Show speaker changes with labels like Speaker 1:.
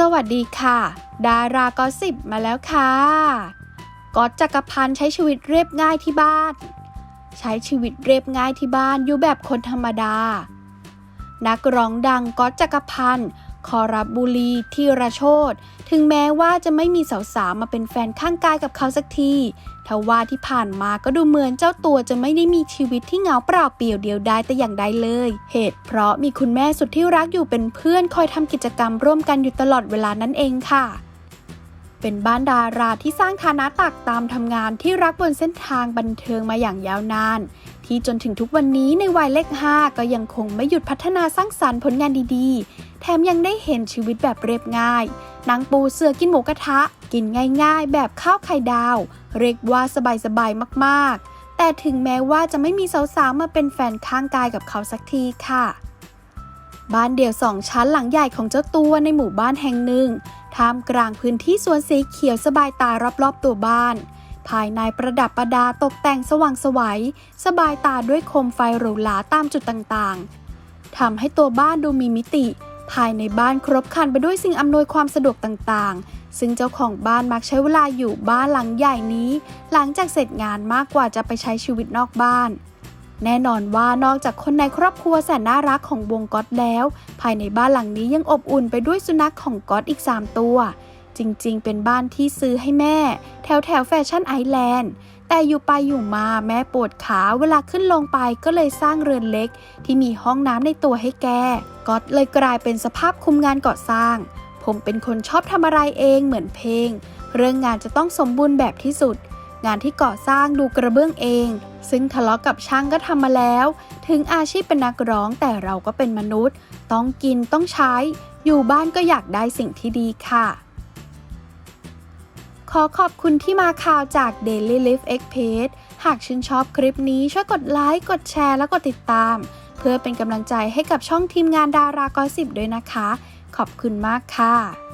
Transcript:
Speaker 1: สวัสดีค่ะ ดารากอสิบมาแล้วค่ะก๊อตจักรพันธ์ใช้ชีวิตเรียบง่ายที่บ้าน ใช้ชีวิตเรียบง่ายที่บ้านอยู่แบบคนธรรมดา นักร้องดังก๊อตจักรพันธ์ คอรับบุรีทีระโชดถึงแม้ว่าจะไม่มีสาวๆมาเป็นแฟนข้างกายกับเขาสักทีทว่าที่ผ่านมาก็ดูเหมือนเจ้าตัวจะไม่ได้มีชีวิตที่เหงาเปล่าเปลี่ยวเดียวดายแต่อย่างใดเลย เหตุเพราะมีคุณแม่สุดที่รักอยู่เป็นเพื่อนคอยทำกิจกรรมร่วมกันอยู่ตลอดเวลานั่นเองค่ะเป็นบ้านดาราที่สร้างฐานะตักตามทำงานที่รักบนเส้นทางบันเทิงมาอย่างยาวนาน ที่จนถึงทุกวันนี้ในวัยเลข 5 ก็ยังคงไม่หยุดพัฒนาสร้างสรรค์ผลงานดีๆ แถมยังได้เห็นชีวิตแบบเรียบง่าย นางปูเสือกินหมูกระทะ กินง่ายๆ แบบข้าวไข่ดาว เรียกว่าสบายๆ มากๆ แต่ถึงแม้ว่าจะไม่มีสาวๆ มาเป็นแฟนข้างกายกับเขาสักทีค่ะ บ้านเดี่ยวสองชั้นหลังใหญ่ของเจ้าตัวในหมู่บ้านแห่งหนึ่ง ท่ามกลางพื้นที่สวนสีเขียวสบายตารอบๆ ตัวบ้าน ภายในประดับประดาตกแต่งสว่างสวัยสบายตาด้วยโคมไฟหรูหราตามจุดต่างๆทำให้ตัวบ้านดูมีมิติ ภายในบ้านครบครันไปด้วยสิ่งอำนวยความสะดวกต่างๆ ซึ่งเจ้าของบ้านมักใช้เวลาอยู่บ้านหลังใหญ่นี้ หลังจากเสร็จงานมากกว่าจะไปใช้ชีวิตนอกบ้านแน่นอนว่านอกจากคนในครอบครัวแสนน่ารักของวงก๊อตแล้ว ภายในบ้านหลังนี้ยังอบอุ่นไปด้วยสุนัขของก๊อตอีก 3 ตัว จริงๆ เป็นบ้านที่ซื้อให้แม่ แถวแถวแฟชั่นไอแลนด์ แต่อยู่ไปอยู่มาแม่ปวดขาเวลาขึ้นลงไปก็เลยสร้างเรือนเล็ก ที่มีห้องน้ำในตัวให้แกก๊อตเลยกลายเป็นสภาพคุมงานก่อสร้าง ผมเป็นคนชอบทำอะไรเองเหมือนเพลง เรื่องงานจะต้องสมบูรณ์แบบที่สุด งานที่ก่อสร้างดูกระเบื้องเอง ซึ่งทะเลาะกับช่างก็ทำมาแล้ว ถึงอาชีพเป็นนักร้องแต่เราก็เป็นมนุษย์ ต้องกินต้องใช้ อยู่บ้านก็อยากได้สิ่งที่ดีค่ะ ขอขอบคุณที่มาข่าวจาก Daily Life X Page หากชื่นชอบคลิปนี้ช่วยกดไลค์ กดแชร์และกดติดตาม เพื่อเป็นกำลังใจให้กับช่องทีมงานดารากอสิบด้วยนะคะ ขอบคุณมากค่ะ